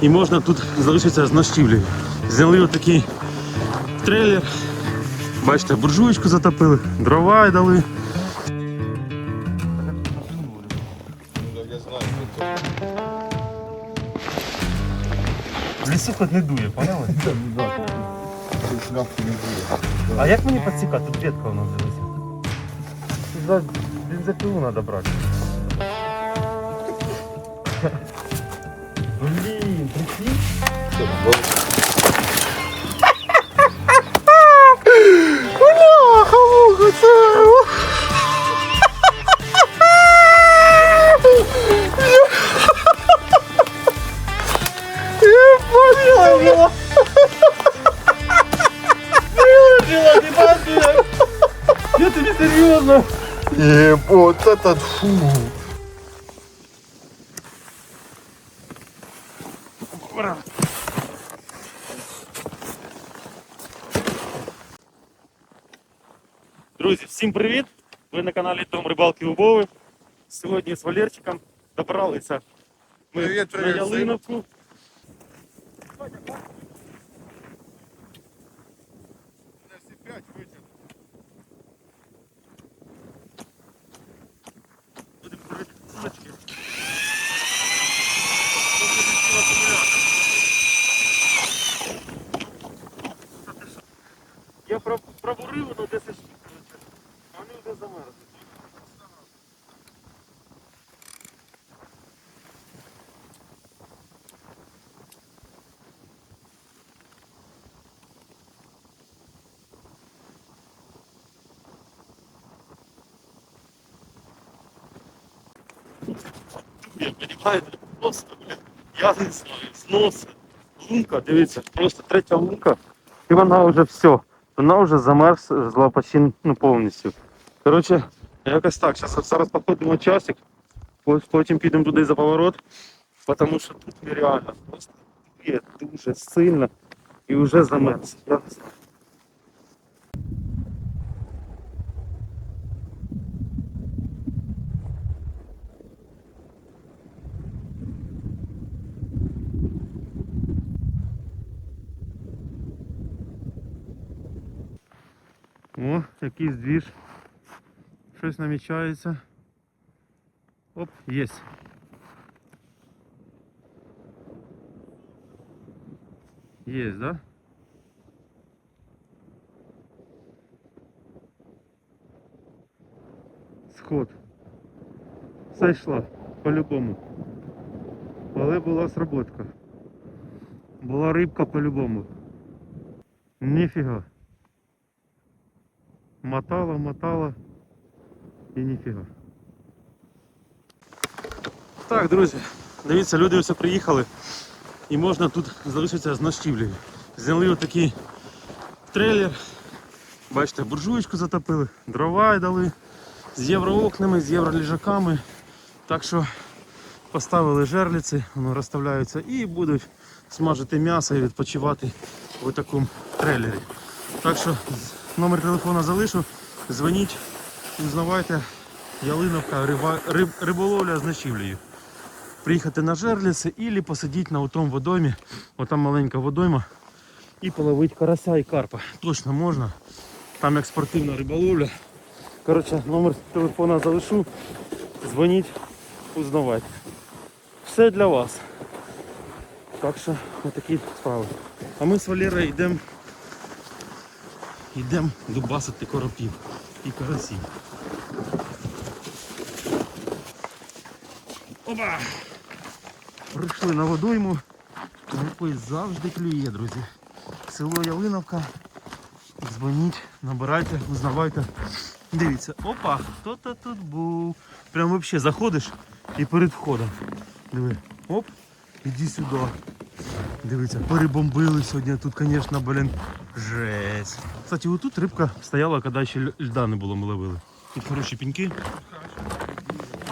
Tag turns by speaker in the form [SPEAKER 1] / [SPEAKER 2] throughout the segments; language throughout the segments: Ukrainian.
[SPEAKER 1] І можна тут залишитися з ночівлею. Зняли отакий трейлер. Бачите, буржуєчку затопили, дрова дали. В лісу хоч не дує, поняли? А як мені підсікати? Тут ветка у нас. За бензопилу треба брати. Блін, Бляха-муха, це... Выжило! Выжило, не пошли! Это
[SPEAKER 2] не этот фу!
[SPEAKER 1] всім привіт! Ви на каналі Дом Рибалки Убови. Сьогодні з Валерчиком добралися ми
[SPEAKER 2] Привіт, привіт
[SPEAKER 1] на
[SPEAKER 2] всім.
[SPEAKER 1] Ялиновку. Будемо курити курочки. Я про- пробурив, але 10 штук. коротше. А Вони вже замерзли. Я понимаєте, просто, блін, я не знаю, знос, лунка, дивіться, просто третя лунка, і вона вже все, вона вже замерз з лопачин ну, повністю. Коротше, якось так, зараз, зараз походимо часик, потім підемо туди за поворот, тому що тут нереально, просто є дуже сильно і вже замерз. Я. О, якийсь двіж. Щось намічається. Оп, єсть. Есть, да? Сход. Все йшла, по-любому. Але була сработка. Була рибка по-любому. Ніфіга. Мотала, мотала і ніфіга. Так, друзі, дивіться, люди ось приїхали і можна тут залишитися з ночівлею. Зняли отакий трейлер. Бачите, буржуєчку затопили, дрова дали з євроокнами, з євроліжаками. Так що поставили жерлиці, воно розставляються і будуть смажити м'ясо і відпочивати в такому трейлері. Так що номер телефона залишу, дзвоніть, узнавайте, ялиновка, риба, риб, риболовля з ночівлею. Приїхати на жерлиці або посидіти на тому водоймі, отам маленька водойма, і половити карася і карпа. Точно можна. Там як спортивна риболовля. Коротше, номер телефона залишу, дзвоніть, узнавайте. Все для вас. Так що отакі справи. А ми з Валерою йдемо йдемо дубасити коропів і карасів. Опа! Прийшли на водойму, якої завжди клює, друзі. Село Ялиновка. Дзвоніть, набирайте, узнавайте. Дивіться, опа, хто-то тут був. Прям взагалі заходиш і перед входом. Диви, оп, іди сюди. Дивіться, перебомбили сьогодні. Тут, звісно, блін, жесть. Кстати, отут рибка стояла, коли ще льда не було, ми ловили. Тут хороші піньки.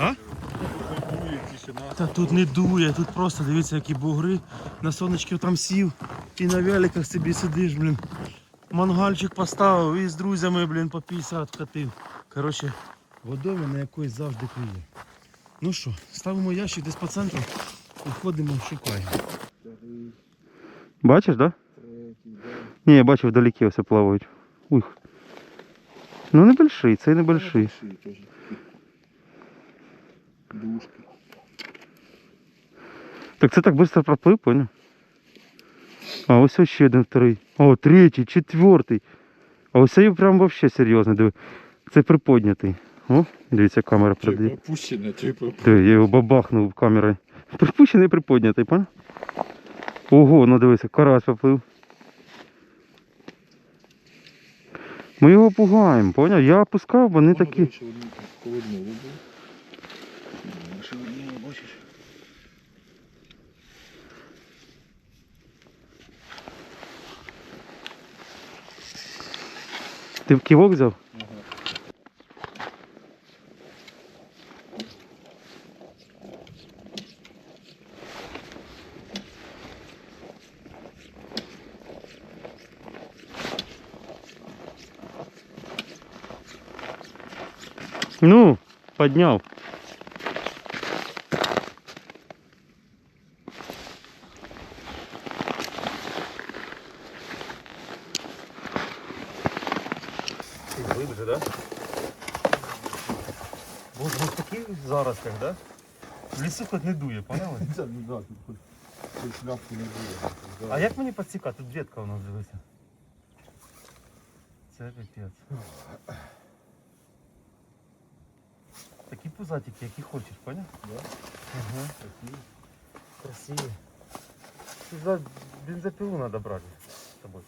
[SPEAKER 1] А? Та тут не дує, тут просто дивіться, які бугри. На сонечки там сів і на великах собі сидиш, блін. Мангальчик поставив і з друзями, блін, по 50 катив. Коротше, водойма на якоїсь завжди клює. Ну що, ставимо ящик десь по центру і ходимо, шукаємо. Бачиш, да?
[SPEAKER 2] третій, да.
[SPEAKER 1] Ні, я бачив вдалеке все плавають. Ух. Ну не больший, цей не больший.
[SPEAKER 2] Душки.
[SPEAKER 1] Так це так швидко проплив, поняв? А ось ще один вторий. О, третій, четвертий. А ось цей прям вообще серйозний, диви. Це приподнятий. О, дивіться, камера
[SPEAKER 2] пропущено, чи пропущено.
[SPEAKER 1] Диви, я його бабахнув камерою. Припущений і приподнятий, поняв? Ого, ну дивися, карась поплив. Ми його пугаємо, поняв? Я опускав, вони такі. Ти в ківок взяв? Ну, поднял. Глибже, да? Боже, ну такий зарослях, да? В лісу хоч не дує, поняли?
[SPEAKER 2] Це ну да, тут хоч хоч шляпку не було.
[SPEAKER 1] А як мені підсікати? Тут ветка у нас дивися. Це піпець. Такі пузатики, які хочеш, поняв?
[SPEAKER 2] Да?
[SPEAKER 1] Ага.
[SPEAKER 2] Такі.
[SPEAKER 1] Красиві. Тут за бензопилу надо брать з тобою.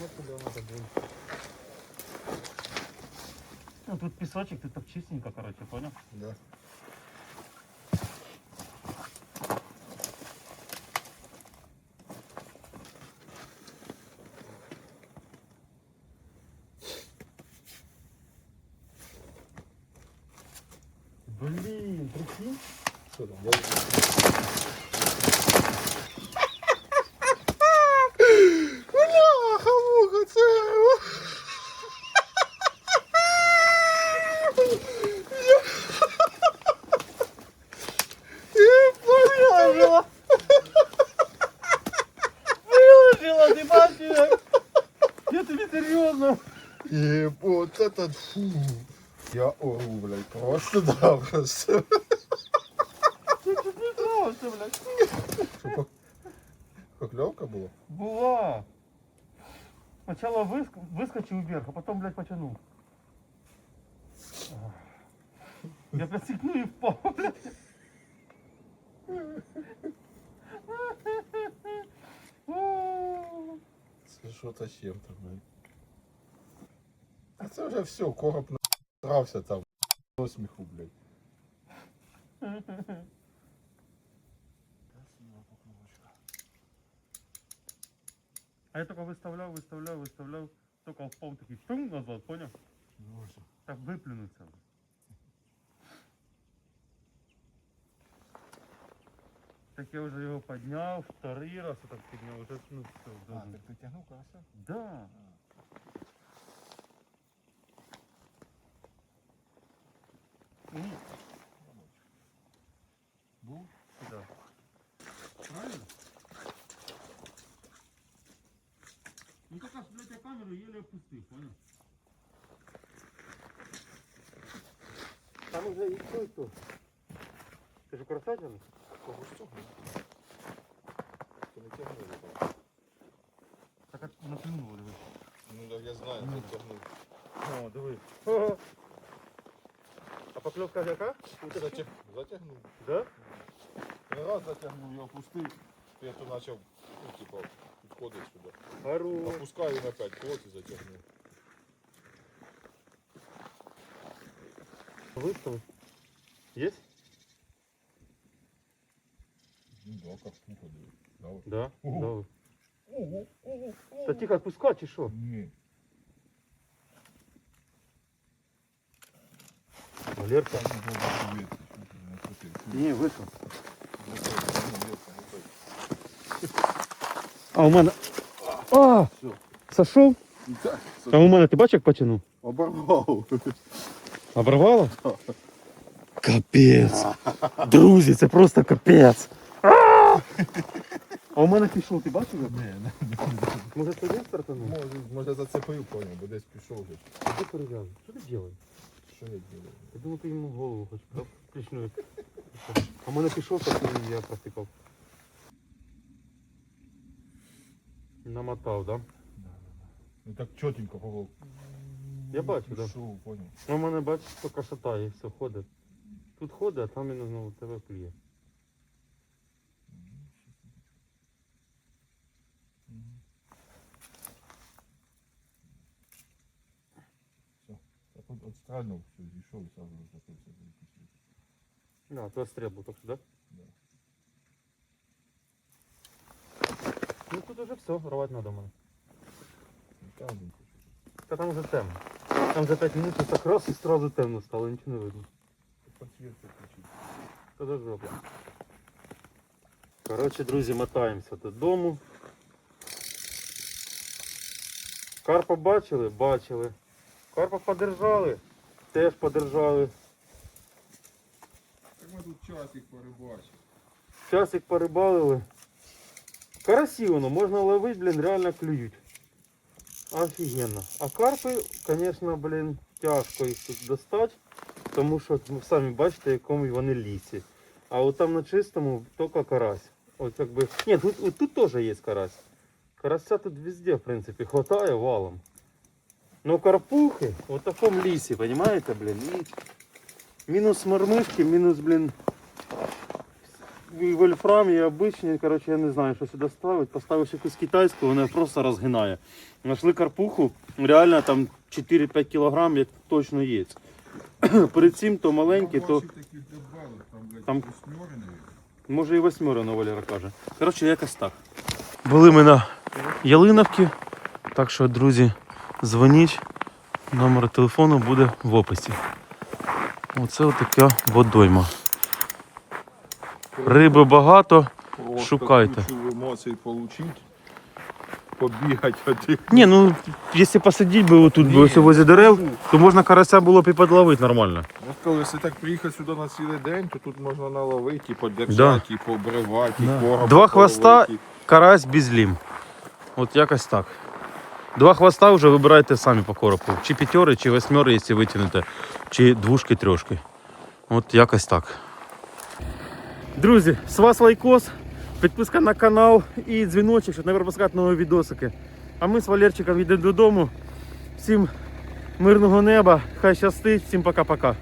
[SPEAKER 2] Ну куди надо було?
[SPEAKER 1] Ну тут песочек, тут так чистенько, короче, понял?
[SPEAKER 2] Да. это, фу, я ору, блядь, просто-напросто. Ты
[SPEAKER 1] чуть не
[SPEAKER 2] травился, блядь. Поклевка была?
[SPEAKER 1] Была. Сначала выск... выскочил вверх, а потом, блядь, потянул. Я просекну и впал, блядь.
[SPEAKER 2] Что-то чем-то, блядь. А це вже все, короб натрався там. До сміху, блядь.
[SPEAKER 1] А я только выставлял, выставлял, выставлял, только впал такой пум назад, понял? Так выплюнуться. Так я уже его поднял, второй раз я так поднял, уже, ну, все,
[SPEAKER 2] А, так ти тягнув карася?
[SPEAKER 1] Да. Ні,
[SPEAKER 2] Був?
[SPEAKER 1] сюда. Правильно? Ну как раз, блядь, я камеру еле опустил, понял? Там уже и то, и то. Ты же красавчик?
[SPEAKER 2] Кого ж цього? Ти не тягнув. так?
[SPEAKER 1] Так от напрямую, диви.
[SPEAKER 2] Ну так я знаю,
[SPEAKER 1] Ну.
[SPEAKER 2] ти тягнув.
[SPEAKER 1] О, диви. А поклевка яка?
[SPEAKER 2] Затяг... Затягнув.
[SPEAKER 1] Да?
[SPEAKER 2] Три раз затягнув, я опустив. Я то почав, ну, типа, підходити сюди.
[SPEAKER 1] Хорош.
[SPEAKER 2] Опускаю на 5 кроків і затягнув.
[SPEAKER 1] выставить. Есть?
[SPEAKER 2] Да, как штука, да. Да, вот.
[SPEAKER 1] да. Тихо отпускай, чешу. що?
[SPEAKER 2] Ні.
[SPEAKER 1] Валерка.
[SPEAKER 2] Ні, вийшов.
[SPEAKER 1] А у мене... А!
[SPEAKER 2] Все.
[SPEAKER 1] Сошов?
[SPEAKER 2] Так.
[SPEAKER 1] А у мене ти бачиш, як потягнув? Оборвало? Капець. Друзі, це просто капець. А у мене пішов, ти бачив?
[SPEAKER 2] Не,
[SPEAKER 1] Може це він стартанув?
[SPEAKER 2] може, може зацепив, поняв, бо десь пішов вже.
[SPEAKER 1] Ти перев'язуй. Що ти робиш?
[SPEAKER 2] Що я ділаю?
[SPEAKER 1] Я думаю, ти йому голову хочеш да? А в мене пішов, так і я протикав. Намотав, да?
[SPEAKER 2] Ну так чотенько повол.
[SPEAKER 1] Я бачу, да.
[SPEAKER 2] Пішов, поняв.
[SPEAKER 1] Ну, у мене бачиш, тільки шатає, і все ходить. Тут ходить, а там він знову тебе клює.
[SPEAKER 2] Я тут отстрельнув, все, зійшов і сразу зацепився за якусь річ.
[SPEAKER 1] Да, то стрельбу так сюди.
[SPEAKER 2] Да.
[SPEAKER 1] Ну тут уже все, рвати надо мене.
[SPEAKER 2] Ну, там він
[SPEAKER 1] Та там вже темно. Там за 5 минут так раз і одразу темно стало, нічого не видно.
[SPEAKER 2] підсвітка включив.
[SPEAKER 1] Та за жопа. Коротше, друзі, мотаємося додому. Карпа бачили? Бачили. Карпа подержали? Теж подержали.
[SPEAKER 2] Так ми тут часик порибачили.
[SPEAKER 1] Часик порибалили. Карасі воно, можна ловити, блін, реально клюють. Офігенно. А карпи, звісно, блін, тяжко їх тут достати, тому що ви самі бачите, в якому вони лісі. А от там на чистому тільки карась. От якби. Ні, тут, от тут теж є карась. Карася тут везде, в принципі, хватає валом. Но карпухи в такому лісі, понимаете, блін, і мінус мормишки, мінус, блін, і вольфрам і обичні, коротше, я не знаю, що сюди ставити. Поставиш якусь китайську, вона просто розгинає. Нашли карпуху, реально там 4-5 кілограм, як точно є. Перед цим то маленькі, то
[SPEAKER 2] Побачив там, блядь,
[SPEAKER 1] Там- може і восьмеро на Валера каже. Коротше, якось так. Були ми на Ялиновці, так що, друзі, дзвоніть. Номер телефону буде в описі. Оце отака водойма. Риби багато.
[SPEAKER 2] Просто
[SPEAKER 1] Шукайте.
[SPEAKER 2] кучу емоцій получить, побігати один.
[SPEAKER 1] Ні, ну якщо посидіти би отут би ось дерев, то можна карася було б і подловити нормально.
[SPEAKER 2] Ну, коли якщо так приїхати сюди на цілий день, то тут можна наловити, і подержати, і пообривати,
[SPEAKER 1] Да.
[SPEAKER 2] і короб
[SPEAKER 1] Два хвоста.
[SPEAKER 2] половити.
[SPEAKER 1] Карась без лім. От якось так. Два хвоста вже вибирайте самі по коропу. Чи п'ятьори, чи восьмери, якщо витягнете, чи двушки, трьошки. От якось так. Друзі, з вас лайкос, підписка на канал і дзвіночок, щоб не пропускати нові відосики. А ми з Валерчиком йдемо додому. Всім мирного неба, хай щастить, всім пока-пока.